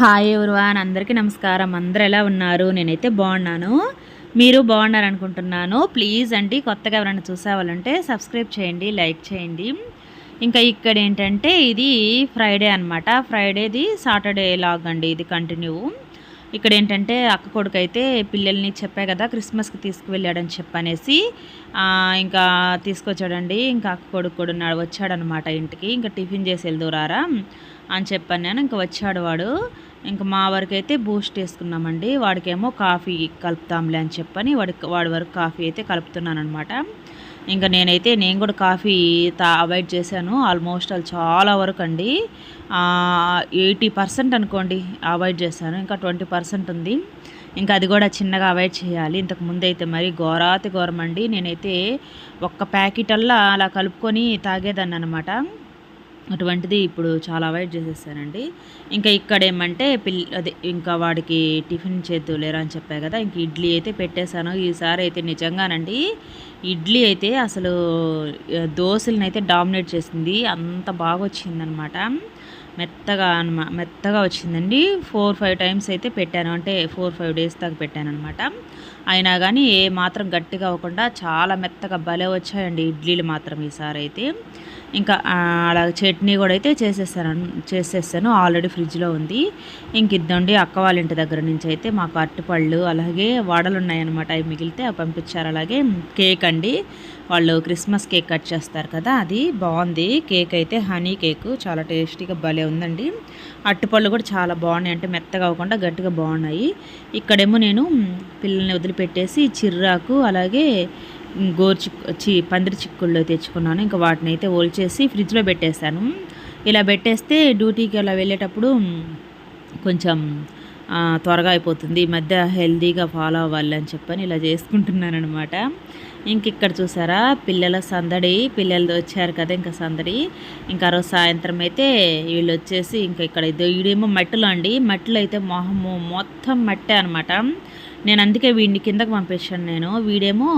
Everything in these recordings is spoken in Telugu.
హాయ్ ఎవరివాన్ అందరికీ నమస్కారం. అందరు ఎలా ఉన్నారు? నేనైతే బాగున్నాను. మీరు బాగున్నారు అనుకుంటున్నాను ప్లీజ్ అండి కొత్తగా ఎవరైనా చూసేవాళ్ళంటే సబ్స్క్రైబ్ చేయండి లైక్ చేయండి. ఇంకా ఇక్కడ ఏంటంటే ఇది ఫ్రైడే అనమాట ఫ్రైడేది సాటర్డే లాగ్ అండి ఇది కంటిన్యూ. ఇక్కడ ఏంటంటే అక్క కొడుకు అయితే పిల్లల్ని చెప్పా కదా క్రిస్మస్కి తీసుకువెళ్ళాడని చెప్పనేసి ఇంకా తీసుకొచ్చాడండి. ఇంకా అక్క కొడుకు కూడా వచ్చాడనమాట ఇంటికి. ఇంకా టిఫిన్ చేసి వెళ్దురారా అని చెప్పాను నేను ఇంకా వచ్చాడు వాడు. ఇంకా మా వరకు అయితే బూస్ట్ వేసుకున్నామండి. వాడికేమో కాఫీ కలుపుతాంలే అని చెప్పని వాడి వాడి వరకు కాఫీ అయితే కలుపుతున్నాను అనమాట ఇంకా నేనైతే నేను కూడా కాఫీ తా అవాయిడ్ చేశాను. ఆల్మోస్ట్ అది చాలా వరకు అండి ఎయిటీ పర్సెంట్ అనుకోండి అవాయిడ్ చేశాను. ఇంకా ట్వంటీ పర్సెంట్ ఉంది. ఇంకా అది కూడా చిన్నగా అవాయిడ్ చేయాలి. ఇంతకు ముందు అయితే మరి ఘోరాతి ఘోరమండి. నేనైతే ఒక్క ప్యాకెట్ అల్లా అలా కలుపుకొని తాగేదాన్ని అనమాట అటువంటిది ఇప్పుడు చాలా అవాయిడ్ చేసేసానండి ఇంకా ఇక్కడ ఏమంటే పిల్ అదే ఇంకా వాడికి టిఫిన్ చేద్దులేరా అని చెప్పా కదా ఇంక ఇడ్లీ అయితే పెట్టేశాను. ఈసారి అయితే నిజంగానండి ఇడ్లీ అయితే అసలు ఆ, దోశలను అయితే డామినేట్ చేసింది. అంత బాగా వచ్చిందనమాట మెత్తగా అనమా మెత్తగా వచ్చిందండి. ఫోర్ ఫైవ్ టైమ్స్ అయితే పెట్టాను. అంటే ఫోర్ ఫైవ్ డేస్ దాకా పెట్టాను అనమాట అయినా కానీ ఏ మాత్రం గట్టిగా అవ్వకుండా చాలా మెత్తగా భలే వచ్చాయండి ఇడ్లీలు మాత్రం ఈసారి అయితే. ఇంకా అలా చట్నీ కూడా అయితే చేసేస్తాను చేసేసాను ఆల్రెడీ ఫ్రిడ్జ్లో ఉంది. ఇంక ఇద్దండి అక్క వాళ్ళ ఇంటి దగ్గర నుంచి అయితే మాకు అరటిపళ్ళు అలాగే వడలు ఉన్నాయన్నమాట అవి మిగిలితే అవి పంపించారు. అలాగే కేక్ అండి. వాళ్ళు క్రిస్మస్ కేక్ కట్ చేస్తారు కదా అది బాగుంది. కేక్ అయితే హనీ కేక్ చాలా టేస్టీగా భలే ఉందండి. అరటిపళ్ళు కూడా చాలా బాగున్నాయి. అంటే మెత్తగా అవ్వకుండా గట్టిగా బాగున్నాయి. ఇక్కడేమో నేను పిల్లల్ని వదిలిపెట్టేసి చిర్రాకు అలాగే గోరు చిక్కు చి పందిరి చిక్కుళ్ళు తెచ్చుకున్నాను. ఇంకా వాటిని అయితే ఓల్చేసి ఫ్రిడ్జ్లో పెట్టేశాను. ఇలా పెట్టేస్తే డ్యూటీకి అలా వెళ్ళేటప్పుడు కొంచెం త్వరగా అయిపోతుంది. ఈ మధ్య హెల్తీగా ఫాలో అవ్వాలి అని చెప్పని ఇలా చేసుకుంటున్నాను అనమాట ఇంక ఇక్కడ చూసారా పిల్లల సందడి. పిల్లలు వచ్చారు కదా ఇంకా సందడి. ఇంకా రోజు సాయంత్రం అయితే వీళ్ళు వచ్చేసి ఇంకా ఇక్కడ ఇదో ఈడేమో మట్టిలో అండి. మట్టిలో అయితే మొహము మొత్తం మట్టే అనమాట నేను అందుకే వీడిని కిందకు పంపించాను నేను. వీడేమో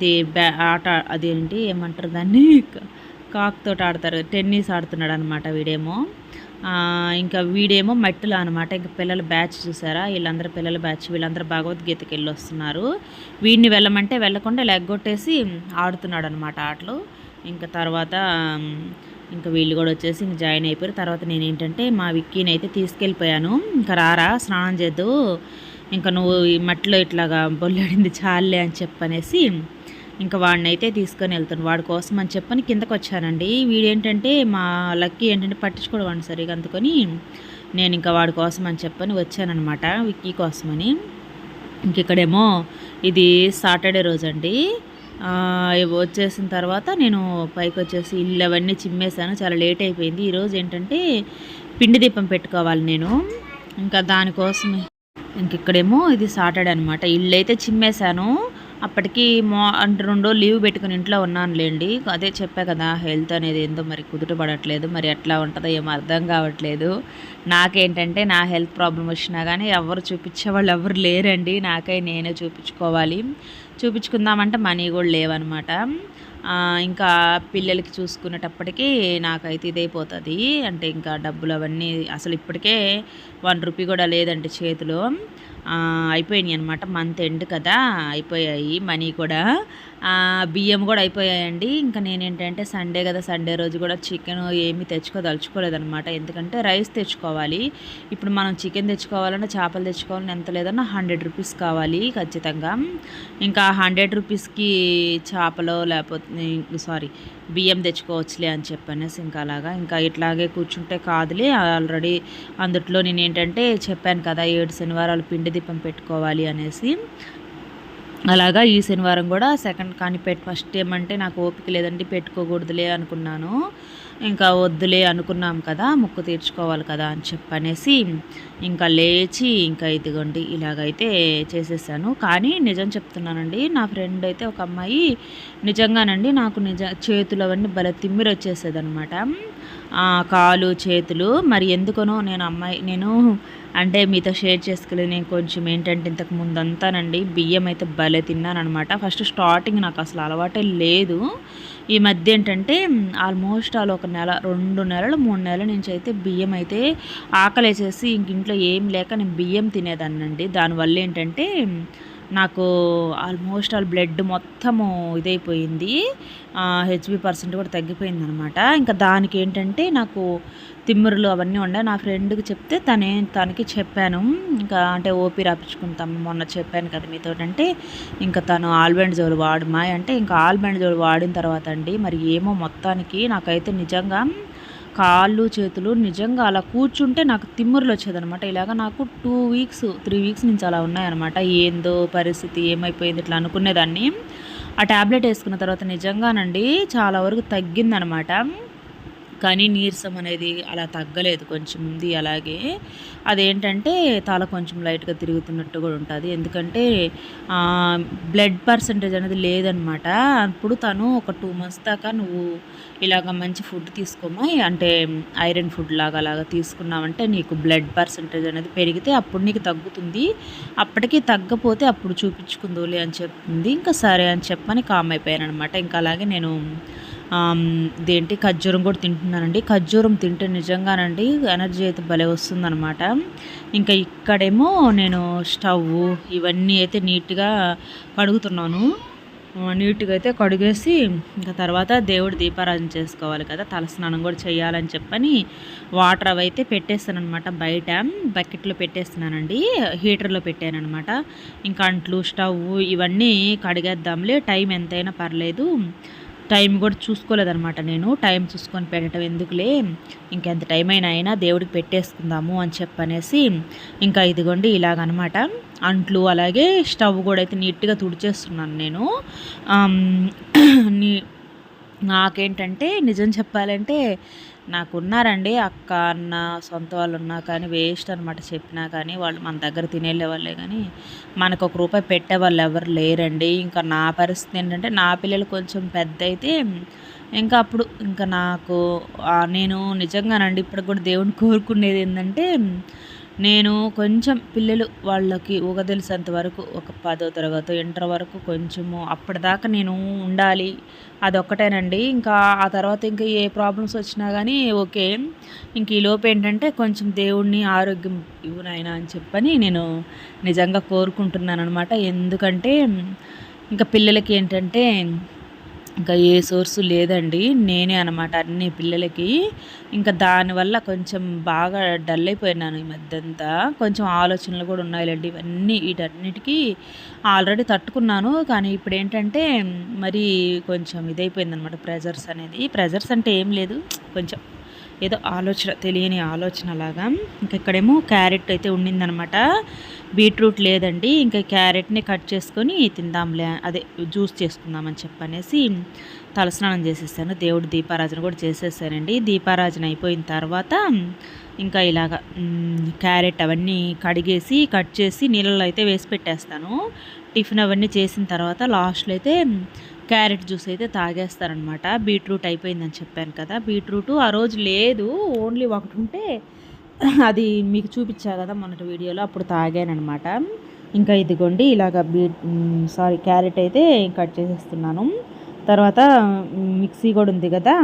ది ఇది బ్యా ఆట అదేంటి ఏమంటారు దాన్ని? కాక్తోటి ఆడతారు. టెన్నిస్ ఆడుతున్నాడు అనమాట వీడేమో ఇంకా వీడేమో మట్టిలో అనమాట ఇంకా పిల్లల బ్యాచ్ చూసారా? వీళ్ళందరూ పిల్లల బ్యాచ్. వీళ్ళందరూ భగవద్గీతకి వెళ్ళి వస్తున్నారు వీడిని వెళ్ళమంటే వెళ్ళకుండా లెగ్గొట్టేసి ఆడుతున్నాడు అనమాట ఆటలు. ఇంకా తర్వాత ఇంకా వీళ్ళు కూడా వచ్చేసి ఇంక జాయిన్ అయిపోయారు. తర్వాత నేను ఏంటంటే మా విక్కీని అయితే తీసుకెళ్ళిపోయాను. ఇంకా రారా స్నానం చేద్దు. ఇంకా నువ్వు ఈ మట్టిలో ఇట్లాగా బొల్లాడింది చాలే అని చెప్పనేసి ఇంకా వాడిని అయితే తీసుకొని వెళ్తాను. వాడి కోసం అని చెప్పని కిందకు వచ్చానండి. వీడేంటంటే మా లక్కీ ఏంటంటే పట్టించుకోవడం వాడిని సరిగా అందుకొని నేను ఇంకా వాడి కోసం అని చెప్పని వచ్చానమాట విక్కీ కోసమని. ఇంక ఇక్కడేమో ఇది సాటర్డే రోజు అండి వచ్చేసిన తర్వాత నేను పైకి వచ్చేసి ఇల్లు అవన్నీ చిమ్మేశాను. చాలా లేట్ అయిపోయింది. ఈరోజు ఏంటంటే పిండి దీపం పెట్టుకోవాలి నేను. ఇంకా దానికోసమే ఇంకెక్కడేమో ఇది సాటర్డే అనమాట ఇల్లు అయితే చిమ్మేశాను. అప్పటికి మో అంటే రెండు లీవ్ పెట్టుకుని ఇంట్లో ఉన్నానులేండి. అదే చెప్పా కదా హెల్త్ అనేది ఏందో మరి కుదుటపడట్లేదు మరి ఎట్లా ఉంటుందో ఏమో అర్థం కావట్లేదు. నాకేంటంటే నా హెల్త్ ప్రాబ్లం వచ్చినా కానీ ఎవరు చూపించే వాళ్ళు ఎవరు లేరండి. నాకై నేనే చూపించుకోవాలి. చూపించుకుందామంటే మనీ కూడా లేవనమాట ఇంకా పిల్లలకి చూసుకునేటప్పటికీ నాకైతే ఇదైపోతుంది. అంటే ఇంకా డబ్బులు అవన్నీ అసలు ఇప్పటికే వన్ రూపీ కూడా లేదండి చేతిలో. అయిపోయినాయి అనమాట మంత్ ఎండ్ కదా అయిపోయాయి మనీ కూడా. బియ్యం కూడా అయిపోయాయండి. ఇంకా నేనేంటంటే సండే కదా సండే రోజు కూడా చికెన్ ఏమీ తెచ్చుకోదలుచుకోలేదనమాట ఎందుకంటే రైస్ తెచ్చుకోవాలి. ఇప్పుడు మనం చికెన్ తెచ్చుకోవాలన్నా చేపలు తెచ్చుకోవాలని ఎంత లేదన్నా హండ్రెడ్ రూపీస్ కావాలి ఖచ్చితంగా. ఇంకా హండ్రెడ్ రూపీస్కి చేపలో లేకపోతే సారీ బియ్యం తెచ్చుకోవచ్చులే అని చెప్పనేసి ఇంకా అలాగా. ఇంకా ఇట్లాగే కూర్చుంటే కాదులే. ఆల్రెడీ అందుట్లో నేను ఏంటంటే చెప్పాను కదా ఏడు శనివారాలు పిండి దీపం పెట్టుకోవాలి అనేసి. అలాగా ఈ శనివారం కూడా సెకండ్ కానీ పెట్ ఫస్ట్ ఏమంటే నాకు ఓపిక లేదండి పెట్టుకోకూడదులే అనుకున్నాను. ఇంకా వద్దులే అనుకున్నాం కదా ముక్కు తీర్చుకోవాలి కదా అని చెప్పనేసి ఇంకా లేచి ఇంకా ఇదిగోండి ఇలాగైతే చేసేసాను. కానీ నిజం చెప్తున్నానండి నా ఫ్రెండ్ అయితే ఒక అమ్మాయి నిజంగానండి నాకు నిజ చేతులు అవన్నీ భలే తిమ్మిరి వచ్చేసేది అనమాట కాలు చేతులు మరి ఎందుకనో నేను అమ్మాయి నేను అంటే మీతో షేర్ చేసుకోలేదు నేను కొంచెం ఏంటంటే ఇంతకు ముందంతానండి బియ్యం అయితే భలే తిన్నానమాట ఫస్ట్ స్టార్టింగ్ నాకు అసలు అలవాటే లేదు. ఈ మధ్య ఏంటంటే ఆల్మోస్ట్ ఆల్ ఒక నెల రెండు నెలలు మూడు నెలల నుంచి అయితే బియ్యం అయితే ఆకలేసేసి ఇంక ఇంట్లో ఏం లేక నేను బియ్యం తినేదాన్నండి. దానివల్ల ఏంటంటే నాకు ఆల్మోస్ట్ ఆల్ బ్లడ్ మొత్తము ఇదైపోయింది. హెచ్బి పర్సెంట్ కూడా తగ్గిపోయింది అనమాట ఇంకా దానికి ఏంటంటే నాకు తిమ్మరులు అవన్నీ ఉండే. నా ఫ్రెండ్కి చెప్తే తనే తనకి చెప్పాను. ఇంకా అంటే ఓపీ రాపించుకుంటాం మొన్న చెప్పాను కదా మీతో అంటే ఇంకా తను ఆల్బెండ్ జోలు వాడమా అంటే ఇంకా ఆల్బెండ్ జోలు వాడిన తర్వాత అండి. మరి ఏమో మొత్తానికి నాకైతే నిజంగా కాళ్ళు చేతులు నిజంగా అలా కూర్చుంటే నాకు తిమ్మురులు వచ్చేదనమాట ఇలాగ నాకు టూ వీక్స్ త్రీ వీక్స్ నుంచి అలా ఉన్నాయన్నమాట. ఏందో పరిస్థితి ఏమైపోయింది ఇట్లా అనుకునేదాన్ని. ఆ ట్యాబ్లెట్ వేసుకున్న తర్వాత నిజంగానండి చాలా వరకు తగ్గిందనమాట కానీ నీరసం అనేది అలా తగ్గలేదు కొంచెం ఉంది అలాగే. అదేంటంటే తల కొంచెం లైట్గా తిరుగుతున్నట్టు కూడా ఉంటుంది. ఎందుకంటే బ్లడ్ పర్సంటేజ్ అనేది లేదనమాట. అప్పుడు తను ఒక టూ మంత్స్ దాకా నువ్వు ఇలాగ మంచి ఫుడ్ తీసుకోమా? అంటే ఐరన్ ఫుడ్ లాగా అలాగా తీసుకున్నావంటే నీకు బ్లడ్ పర్సంటేజ్ అనేది పెరిగితే అప్పుడు నీకు తగ్గుతుంది. అప్పటికి తగ్గపోతే అప్పుడు చూపించుకుందోలే అని చెప్తుంది. ఇంకా సరే అని చెప్పని కామ్ అయిపోయాను అనమాట ఇంకా అలాగే నేను ఇదేంటి? ఖర్జూరం కూడా తింటున్నానండి. ఖర్జూరం తింటే నిజంగానండి ఎనర్జీ అయితే భలే వస్తుందనమాట ఇంకా ఇక్కడేమో నేను స్టవ్ ఇవన్నీ అయితే నీట్గా కడుగుతున్నాను. నీట్గా అయితే కడిగేసి ఇంకా తర్వాత దేవుడు దీపారాధన చేసుకోవాలి కదా తలస్నానం కూడా చేయాలని చెప్పని వాటర్ అవి అయితే పెట్టేస్తాను అనమాట బయట. బకెట్లో పెట్టేస్తున్నానండి హీటర్లో పెట్టాను అనమాట ఇంకా అంట్లు స్టవ్ ఇవన్నీ కడిగేద్దాంలే టైం ఎంతైనా పర్లేదు. టైం కూడా చూసుకోలేదనమాట నేను. టైం చూసుకొని పెట్టడం ఎందుకులే? ఇంకెంత టైం అయినా అయినా దేవుడికి పెట్టేసుకుందాము అని చెప్పనేసి ఇంకా ఇదిగోండి ఇలాగనమాట. అంట్లు అలాగే స్టవ్ కూడా అయితే నీట్గా తుడిచేస్తున్నాను నేను. నీ నాకేంటంటే నిజం చెప్పాలంటే నాకు ఉన్నారండి అక్క అన్న సొంత వాళ్ళు ఉన్నా కానీ వేస్ట్ అనమాట చెప్పినా కానీ వాళ్ళు మన దగ్గర తినేళ్ళే వాళ్ళే కానీ మనకు ఒక రూపాయి పెట్టే వాళ్ళు ఎవరు లేరండి. ఇంకా నా పరిస్థితి ఏంటంటే నా పిల్లలు కొంచెం పెద్ద అయితే ఇంకా అప్పుడు ఇంకా నాకు నేను నిజంగానండి ఇప్పుడు కూడా దేవుని కోరుకునేది ఏంటంటే నేను కొంచెం పిల్లలు వాళ్ళకి ఊగ తెలిసేంత వరకు ఒక పదో తరగతి ఇంటర్ వరకు కొంచెము అప్పటిదాకా నేను ఉండాలి. అదొక్కటేనండి. ఇంకా ఆ తర్వాత ఇంకా ఏ ప్రాబ్లమ్స్ వచ్చినా కానీ ఓకే. ఇంక ఈ లోపు ఏంటంటే కొంచెం దేవుడిని ఆరోగ్యం ఇవ్వనైనా అని చెప్పని నేను నిజంగా కోరుకుంటున్నాను అనమాట ఎందుకంటే ఇంకా పిల్లలకి ఏంటంటే ఇంకా ఏ సోర్సు లేదండి నేనే అనమాట అన్ని పిల్లలకి. ఇంకా దానివల్ల కొంచెం బాగా డల్ అయిపోయినాను ఈ మధ్యంతా. కొంచెం ఆలోచనలు కూడా ఉన్నాయిలేండి ఇవన్నీ వీటన్నిటికీ ఆల్రెడీ తట్టుకున్నాను. కానీ ఇప్పుడు ఏంటంటే మరి కొంచెం ఇదైపోయింది అనమాట ప్రెజర్స్ అనేది. ప్రెజర్స్ అంటే ఏం లేదు కొంచెం ఏదో ఆలోచన తెలియని ఆలోచన లాగా. ఇంకా ఇక్కడేమో క్యారెట్ అయితే ఉండిందనమాట. బీట్రూట్ లేదండి. ఇంకా క్యారెట్ని కట్ చేసుకొని తిందాంలే అదే జ్యూస్ చేసుకుందామని చెప్పనేసి తలస్నానం చేసేసాను. దేవుడు దీపారాజన కూడా చేసేసానండి దీపారాజన అయిపోయిన తర్వాత ఇంకా ఇలాగ క్యారెట్ అవన్నీ కడిగేసి కట్ చేసి నీళ్ళలో అయితే వేసి పెట్టేస్తాను. టిఫిన్ అవన్నీ చేసిన తర్వాత లాస్ట్లో అయితే క్యారెట్ జ్యూస్ అయితే తాగేస్తారనమాట బీట్రూట్ అయిపోయిందని చెప్పాను కదా. బీట్రూట్ ఆ రోజు లేదు. ఓన్లీ ఒకటి ఉంటే అది మీకు చూపించా కదా మొన్నటి వీడియోలో. అప్పుడు తాగానమాట ఇంకా ఇదిగోండి ఇలాగ బీట్ సారీ క్యారెట్ అయితే కట్ చేసేస్తున్నాను. తర్వాత మిక్సీ కూడా ఉంది కదా.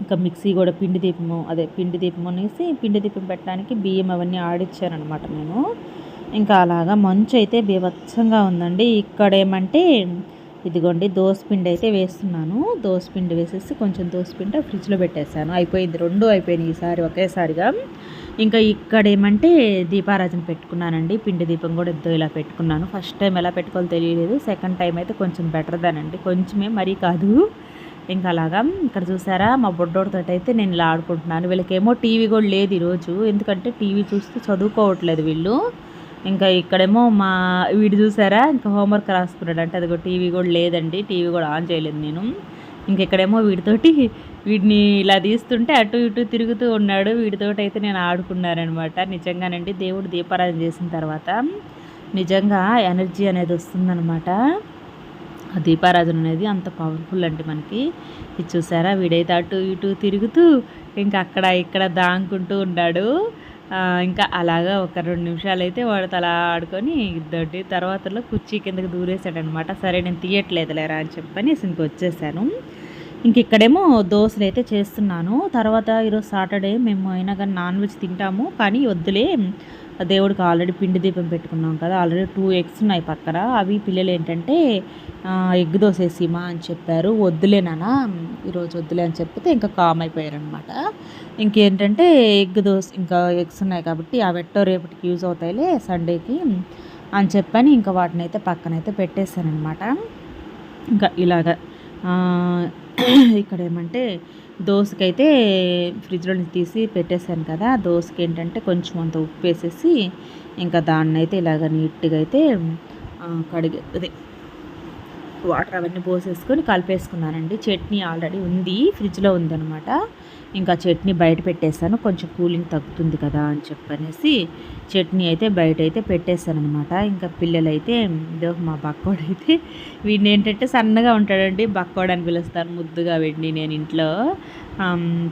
ఇంకా మిక్సీ కూడా పిండి దీపము అదే పిండి దీపం అనేసి పిండి దీపం పెట్టడానికి బియ్యం అవన్నీ ఆడిచ్చానమాట నేను. ఇంకా అలాగా మంచు అయితే బీభత్సంగా ఉందండి. ఇక్కడ ఏమంటే ఇదిగోండి దోసపిండి అయితే వేస్తున్నాను. దోసపిండి వేసేసి కొంచెం దోసపిండి ఫ్రిడ్జ్లో పెట్టేశాను. అయిపోయింది రెండు అయిపోయినాయి ఈసారి ఒకేసారిగా. ఇంకా ఇక్కడ ఏమంటే దీపారాజన పెట్టుకున్నానండి. పిండి దీపం కూడా ఎంతో ఇలా పెట్టుకున్నాను. ఫస్ట్ టైం ఎలా పెట్టుకోవాలో తెలియలేదు. సెకండ్ టైం అయితే కొంచెం బెటర్ దానండి. కొంచెమే మరీ కాదు. ఇంకా అలాగా. ఇక్కడ చూసారా మా బొడ్డోడితో అయితే నేను ఇలా ఆడుకుంటున్నాను. వీళ్ళకేమో టీవీ కూడా లేదు ఈరోజు. ఎందుకంటే టీవీ చూస్తూ చదువుకోవట్లేదు వీళ్ళు. ఇంకా ఇక్కడేమో మా వీడు చూసారా? ఇంకా హోంవర్క్ రాసుకున్నాడు. అంటే అది టీవీ కూడా లేదండి. టీవీ కూడా ఆన్ చేయలేదు నేను. ఇంక ఇక్కడేమో వీడితోటి వీడిని ఇలా తీస్తుంటే అటు ఇటు తిరుగుతూ ఉన్నాడు. వీడితోటి అయితే నేను ఆడుకున్నానమాట నిజంగానండి దేవుడు దీపారాధన చేసిన తర్వాత నిజంగా ఎనర్జీ అనేది వస్తుందనమాట ఆ దీపారాధన అనేది అంత పవర్ఫుల్ అండి మనకి. ఇది చూసారా? వీడైతే అటు ఇటు తిరుగుతూ ఇంకా అక్కడ ఇక్కడ దాంకుంటూ ఉన్నాడు. ఇంకా అలాగా ఒక రెండు నిమిషాలు అయితే వాడు తల ఆడుకొని దొడ్డి తర్వాతలో కుర్చీ కిందకి దూరేసాడనమాట సరే నేను తీయట్లేదు లేరా అని చెప్పని ఇంక వచ్చేసాను. ఇంక ఇక్కడేమో దోశలు అయితే చేస్తున్నాను. తర్వాత ఈరోజు సాటర్డే మేము అయినా కానీ నాన్ వెజ్ తింటాము. కానీ వద్దులే దేవుడికి ఆల్రెడీ పిండి దీపం పెట్టుకున్నాం కదా ఆల్రెడీ టూ ఎగ్స్ ఉన్నాయి పక్కన. అవి పిల్లలు ఏంటంటే ఎగ్ దోశ వేసిమా అని చెప్పారు. వద్దులే ఈరోజు వద్దులే అని చెప్తే ఇంకా కామ్ అయిపోయారనమాట ఇంకేంటంటే ఎగ్ దోశ ఇంకా ఎగ్స్ ఉన్నాయి కాబట్టి అవి ఎట్టో రేపటికి యూజ్ అవుతాయిలే సండేకి అని చెప్పని ఇంకా వాటిని అయితే పక్కనైతే పెట్టేశానమాట ఇంకా ఇలాగ ఇక్కడ ఏమంటే దోసకైతే ఫ్రిడ్జ్లో నుంచి తీసి పెట్టేశాను కదా దోసకి ఏంటంటే కొంచెం అంత ఉప్పు వేసేసి ఇంకా దాన్ని అయితే ఇలాగ నీట్గా అయితే కడిగి అదే వాటర్ అవన్నీ పోసేసుకొని కలిపేసుకున్నానండి. చట్నీ ఆల్రెడీ ఉంది ఫ్రిడ్జ్లో ఉందనమాట ఇంకా చట్నీ బయట పెట్టేశాను కొంచెం కూలింగ్ తగ్గుతుంది కదా అని చెప్పనేసి చట్నీ అయితే బయట అయితే పెట్టేశాను అనమాట ఇంకా పిల్లలు అయితే ఇదో మా బక్కోడు అయితే వీడిని ఏంటంటే సన్నగా ఉంటాడండి. బక్కోడు అని పిలుస్తాను ముద్దుగా వీడిని నేను ఇంట్లో.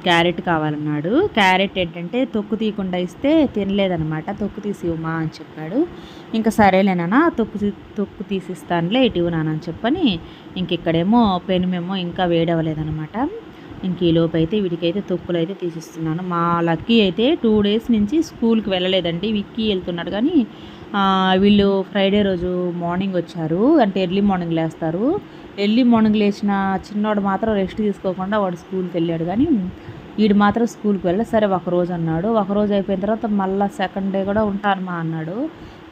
క్యారెట్ కావాలన్నాడు. క్యారెట్ ఏంటంటే తొక్కు తీయకుండా ఇస్తే తినలేదనమాట తొక్కు తీసి ఇవ్వమా అని చెప్పాడు. ఇంకా సరేలేనా తొక్కు తొక్కు తీసిస్తానులే ఇటు నాన్న అని చెప్పని ఇంక ఇక్కడేమో పెనుమేమో ఇంకా వేడవలేదనమాట ఇంక ఈ లోపు అయితే వీడికైతే తొక్కులు అయితే తీసిస్తున్నాను. మా లక్కీ అయితే టూ డేస్ నుంచి స్కూల్కి వెళ్ళలేదండి. విక్కీ వెళ్తున్నాడు కానీ వీళ్ళు ఫ్రైడే రోజు మార్నింగ్ వచ్చారు. అంటే ఎర్లీ మార్నింగ్ లేస్తారు. ఎర్లీ మార్నింగ్ లేచిన చిన్నవాడు మాత్రం రెస్ట్ తీసుకోకుండా వాడు స్కూల్కి వెళ్ళాడు కానీ వీడు మాత్రం స్కూల్కి వెళ్ళ సరే ఒక రోజు అన్నాడు. ఒక రోజు అయిపోయిన తర్వాత మళ్ళీ సెకండ్ డే కూడా ఉంటానమా అన్నాడు.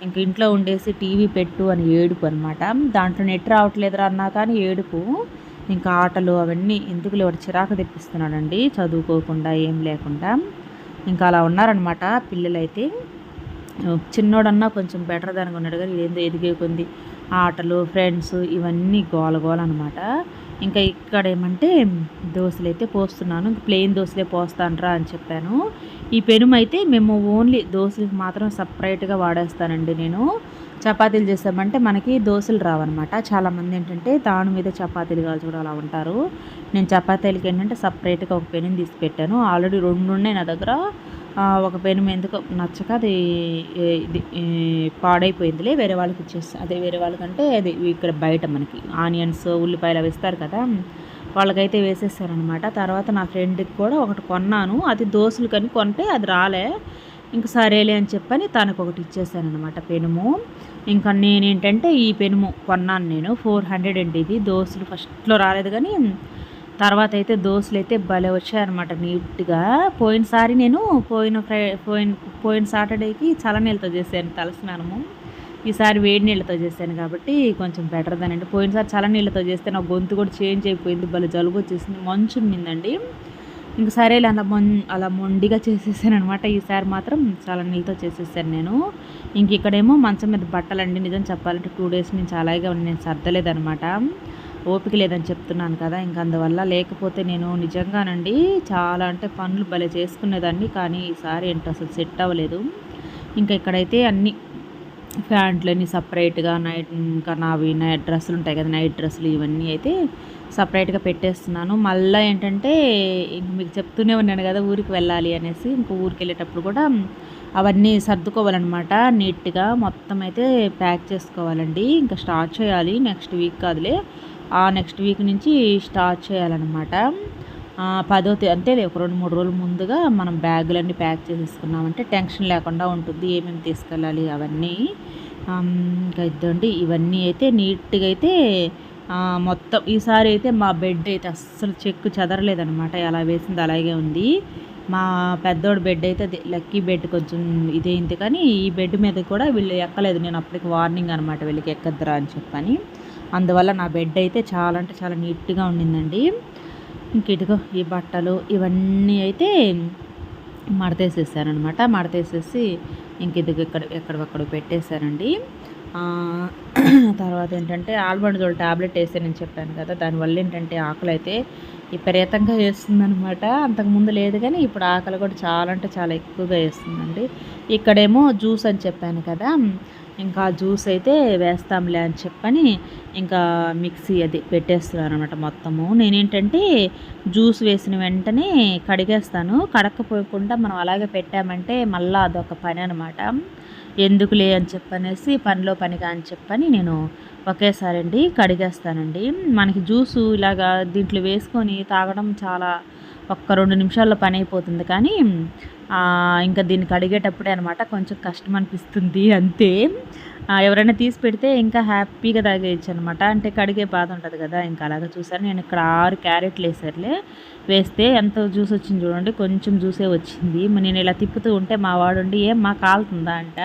ఇంక ఇంట్లో ఉండేసి టీవీ పెట్టు అని ఏడుపు అనమాట దాంట్లో నెట్ రావట్లేదురా అన్నా కానీ ఏడుపు. ఇంకా ఆటలు అవన్నీ ఎందుకు లేవాడు చిరాకు తెప్పిస్తున్నాడండి? చదువుకోకుండా ఏం లేకుండా. ఇంకా అలా ఉన్నారనమాట పిల్లలైతే. చిన్నోడన్నా కొంచెం బెటర్ దానికి ఉన్నాడు కానీ ఏందో ఎదిగే కొంది ఆటలు ఫ్రెండ్స్ ఇవన్నీ గోల గోల అనమాట ఇంకా ఇక్కడ ఏమంటే దోశలు అయితే పోస్తున్నాను ఇంక ప్లెయిన్ దోశలే పోస్తానరా అని చెప్పాను. ఈ పెనుమైతే మేము ఓన్లీ దోశలకు మాత్రం సపరేట్గా వాడేస్తానండి నేను. చపాతీలు చేసామంటే మనకి దోశలు రావన్నమాట. చాలామంది ఏంటంటే దాని మీద చపాతీలు కాల్చుకోవడం అలా ఉంటారు. నేను చపాతీలకి ఏంటంటే సపరేట్గా ఒక పెనుని తీసి పెట్టాను. ఆల్రెడీ రెండు ఉన్నాయి నా దగ్గర. ఒక పెను ఎందుకు నచ్చక అది ఇది పాడైపోయిందిలే వేరే వాళ్ళకి ఇచ్చేస్తా. అదే వేరే వాళ్ళకంటే అది ఇక్కడ బయట మనకి. ఆనియన్స్ ఉల్లిపాయలు అవి ఇస్తారు కదా. వాళ్ళకైతే వేసేస్తారనమాట తర్వాత నా ఫ్రెండ్కి కూడా ఒకటి కొన్నాను. అది దోశలు కానీ కొంటే అది రాలే. ఇంక సరేలే అని చెప్పని తనకు ఒకటి ఇచ్చేసాను అనమాట పెనుము. ఇంకా నేనేంటంటే ఈ పెనుము కొన్నాను నేను. ఫోర్ హండ్రెడ్ అండి ఇది. దోశలు ఫస్ట్లో రాలేదు కానీ తర్వాత అయితే దోశలు అయితే భలే వచ్చాయన్నమాట నీట్గా. పోయినసారి నేను పోయిన ఫ్రై పోయిన పోయిన సాటర్డేకి చలనీళ్ళతో చేశాను తలస్నానము. ఈసారి వేడి నీళ్ళతో చేశాను కాబట్టి కొంచెం బెటర్ దానండి. పోయినసారి చలనీళ్ళతో చేస్తే నా గొంతు కూడా చేంజ్ అయిపోయింది. భలే జలుబు వచ్చేసింది. మంచు ఉండిందండి ఇంక సరే అలా మొం అలా మొండిగా చేసేసాను అనమాట ఈసారి మాత్రం చాలా నీళ్ళతో చేసేసాను నేను. ఇంక ఇక్కడేమో మంచం మీద బట్టలండి నిజం చెప్పాలంటే టూ డేస్ నుంచి అలాగే నేను సర్దలేదనమాట ఓపిక లేదని చెప్తున్నాను కదా ఇంక అందువల్ల లేకపోతే నేను నిజంగానండి చాలా అంటే పనులు భలే చేసుకునేదాన్ని కానీ ఈసారి ఏంటో అసలు సెట్ అవ్వలేదు. ఇంకా ఇక్కడైతే అన్ని ప్యాంట్లని సపరేట్గా నైట్ ఇంకా నావి నైట్ డ్రెస్సులు ఉంటాయి కదా నైట్ డ్రెస్సులు ఇవన్నీ అయితే సపరేట్గా పెట్టేస్తున్నాను. మళ్ళీ ఏంటంటే ఇంక మీకు చెప్తూనే ఉన్నాను కదా ఊరికి వెళ్ళాలి అనేసి ఇంక ఊరికి వెళ్ళేటప్పుడు కూడా అవన్నీ సర్దుకోవాలన్నమాట. నీట్గా మొత్తం అయితే ప్యాక్ చేసుకోవాలండి. ఇంకా స్టార్ట్ చేయాలి నెక్స్ట్ వీక్ కాదులే. ఆ నెక్స్ట్ వీక్ నుంచి స్టార్ట్ చేయాలన్నమాట. పదో అంటే ఒక రెండు మూడు రోజుల ముందుగా మనం బ్యాగులన్నీ ప్యాక్ చేసేసుకున్నామంటే టెన్షన్ లేకుండా ఉంటుంది. ఏమేమి తీసుకెళ్ళాలి అవన్నీ. ఇంకా ఇద్దండి ఇవన్నీ అయితే నీట్గా అయితే మొత్తం ఈసారి అయితే మా బెడ్ అయితే అస్సలు చెక్కు చెదరలేదనమాట ఎలా వేసింది అలాగే ఉంది. మా పెద్దోడు బెడ్ అయితే లక్కీ బెడ్ కొంచెం ఇదేంటి కానీ ఈ బెడ్ మీద కూడా వీళ్ళు ఎక్కలేదు. నేను అప్పటికి వార్నింగ్ అనమాట వీళ్ళకి ఎక్కద్దురా అని చెప్పని. అందువల్ల నా బెడ్ అయితే చాలా అంటే చాలా నీట్గా ఉండిందండి. ఇంక ఈ బట్టలు ఇవన్నీ అయితే మడతేసేసారనమాట. మడతేసేసి ఇంక ఇదిగో ఇక్కడ ఎక్కడొక్కడ పెట్టేశారండి. తర్వాత ఏంటంటే ఆల్బండజోల్ ట్యాబ్లెట్ వేసానని చెప్పాను కదా దానివల్ల ఏంటంటే ఆకలి అయితే విపరీతంగా వేస్తుందనమాట. అంతకుముందు లేదు కానీ ఇప్పుడు ఆకలి కూడా చాలా అంటే చాలా ఎక్కువగా వేస్తుందండి. ఇక్కడేమో జ్యూస్ అని చెప్పాను కదా ఇంకా జ్యూస్ అయితే వేస్తాంలే అని చెప్పని ఇంకా మిక్సీ అది పెట్టేస్తున్నాను అనమాట మొత్తము. నేనేంటంటే జ్యూస్ వేసిన వెంటనే కడిగేస్తాను. కడకపోయకుండా మనం అలాగే పెట్టామంటే మళ్ళీ అదొక పని అనమాట ఎందుకులే అని చెప్పనేసి పనిలో పనిగా అని చెప్పని నేను ఒకేసారి అండి కడిగేస్తానండి. మనకి జ్యూసు ఇలాగా దీంట్లో వేసుకొని తాగడం చాలా ఒక్క రెండు నిమిషాల్లో పని అయిపోతుంది. కానీ ఇంకా దీన్ని కడిగేటప్పుడే అనమాట కొంచెం కష్టం అనిపిస్తుంది అంతే. ఎవరైనా తీసి పెడితే ఇంకా హ్యాపీగా తాగేయచ్చు అనమాట అంటే కడిగే బాధ ఉంటుంది కదా ఇంకా అలాగే చూసారు నేను ఇక్కడ ఆరు క్యారెట్లు వేసారులే. వేస్తే ఎంత జ్యూస్ వచ్చింది చూడండి కొంచెం జ్యూసే వచ్చింది. నేను ఇలా తిప్పుతూ ఉంటే మా వాడు ఏం మా కాలుతుందా? అంట.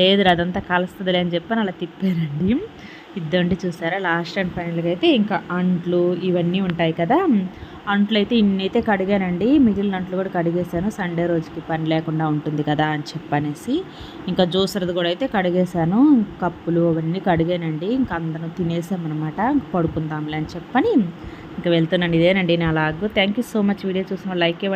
లేదు అదంతా కలుస్తుందిలే అని చెప్పని అలా తిప్పారండి. ఇద్దండి చూసారా లాస్ట్ అండ్ ఫైనల్గా అయితే ఇంకా అంట్లు ఇవన్నీ ఉంటాయి కదా. అంట్లు అయితే కడిగానండి. మిగిలిన అంట్లు కూడా కడిగేశాను. సండే రోజుకి పని లేకుండా ఉంటుంది కదా అని చెప్పనేసి ఇంకా జ్యూసర్ది కూడా అయితే కడిగేశాను. కప్పులు అవన్నీ కడిగానండి. ఇంకా అందరం తినేసామన్నమాట. పడుకుందాంలే అని చెప్పని ఇంకా వెళ్తున్నాను. ఇదేనండి నా log. Thank you so much video చూసిన లైక్